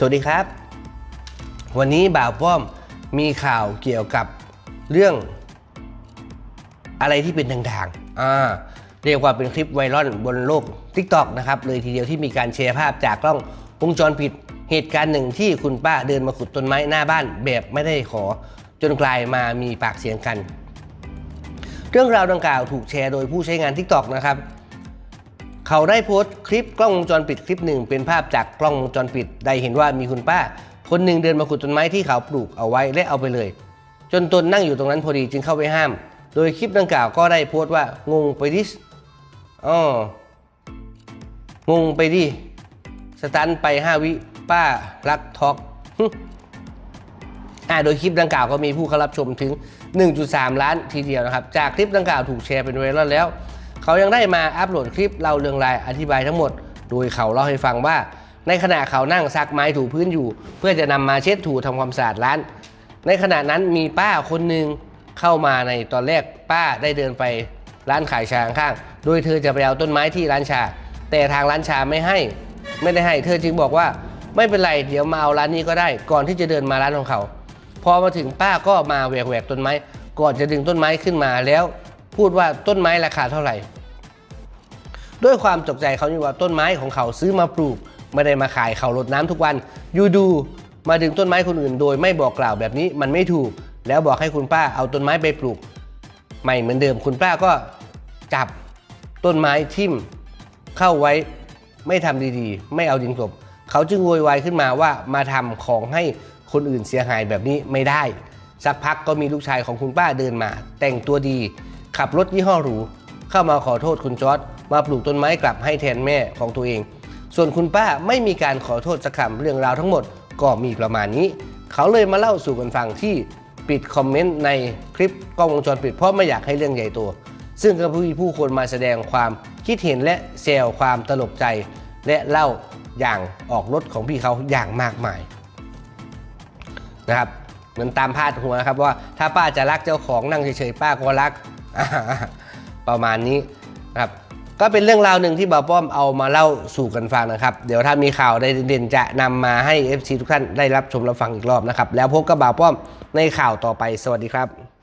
สวัสดีครับ วันนี้บ่าวป้อมมีข่าวเกี่ยวกับเรื่อง อะไรที่เป็นทางๆอ่าเรียกว่าเป็นคลิปไวรัลบนโลก TikTok นะครับเลยทีเดียวที่มีการแชร์ภาพจากกล้องวงจรปิดเหตุการณ์หนึ่งที่คุณป้าเดินมาขุดต้นไม้หน้าบ้านแบบไม่ได้ขอ จนกลายมามีปากเสียงกัน เรื่องราวดังกล่าวถูกแชร์โดยผู้ใช้งาน TikTok นะครับ เขาได้โพสต์คลิปกล้องวงจรปิดคลิปหนึ่ง เป็นภาพจากกล้องวงจรปิด ได้เห็นว่ามีคุณป้า คนหนึ่งเดินมาขุดต้นไม้ที่เขาปลูกเอาไว้และเอาไปเลย จนตนนั่งอยู่ตรงนั้นพอดีจึงเข้าไปห้าม โดยคลิปดังกล่าวก็ได้โพสต์ว่างงไปดิอ๋องงไปดิสตันไป 5 วิป้ารักท็อกอ่าโดยคลิปดังกล่าวก็มีผู้เข้ารับชมถึง 1.3 ล้านทีเดียวนะครับ จากคลิปดังกล่าวถูกแชร์เป็นไวรัลแล้ว เขายังได้มาอัปโหลดคลิปเล่าเรื่องรายอธิบายทั้งหมด โดยเขาเล่าให้ฟังว่า ในขณะเขานั่งซักไม้ถูพื้นอยู่ เพื่อจะนำมาเช็ดถูทำความสะอาดร้าน ในขณะนั้นมีป้าคนหนึ่งเข้ามาในตอนแรกป้าได้เดินไปร้านขายชาข้าง โดยเธอจะไปเอาต้นไม้ที่ร้านชา แต่ทางร้านชาไม่ให้ ไม่ได้ให้ เธอจึงบอกว่าไม่เป็นไร เดี๋ยวมาเอาร้านนี้ก็ได้ ก่อนที่จะเดินมาร้านของเขา พอมาถึงป้าก็มาแหวกแหวกต้นไม้ ก่อนจะดึงต้นไม้ขึ้นมาแล้ว พูดว่าต้นไม้ราคาเท่าไหร่ ด้วยความตกใจเขานี่ว่าต้นไม้ของเขาซื้อมาปลูกไม่ได้มาขายเขารดน้ำทุกวันอยู่ดูมาดึงต้นไม้คนอื่น โดยไม่บอกกล่าวแบบนี้มันไม่ถูก แล้วบอกให้คุณป้าเอาต้นไม้ไปปลูกไม่เหมือนเดิมคุณป้าก็จับต้นไม้ทิ่มเข้าไว้ไม่ทำดีๆ ไม่เอาดินกลบเขาจึงโวยวายขึ้นมาว่ามาทำของให้คนอื่นเสียหายแบบนี้ไม่ได้ สักพักก็มีลูกชายของคุณป้าเดินมา แต่งตัวดี ขับรถยี่ห้อหรูเข้ามาขอโทษคุณจอร์ด มาปลูกต้นไม้กลับให้แทนแม่ของตัวเอง ส่วนคุณป้าไม่มีการขอโทษสักคำเรื่องราวทั้งหมดก็มีประมาณนี้ เขาเลยมาเล่าสู่กันฟังที่ปิดคอมเมนต์ในคลิปกล้องวงจรปิดเพราะไม่อยากให้เรื่องใหญ่โตซึ่งก็มีผู้คนมาแสดงความคิดเห็นและแซวความตลกใจ และเล่าอย่างออกรถของพี่เขาอย่างมากมายนะครับเหมือนตามพาดหัวนะครับว่าถ้าป้าจะรักเจ้าของนั่งเฉยๆป้าก็รักประมาณนี้นะครับ ก็เป็นเรื่องราวหนึ่งที่บ่าวป้อมเอามาเล่าสู่กันฟังนะครับ เดี๋ยวถ้ามีข่าวใดเด่นจะนำมาให้ FC ทุกท่านได้รับชมรับฟังอีกรอบนะครับ แล้วพบกับบ่าวป้อมในข่าวต่อไปสวัสดีครับ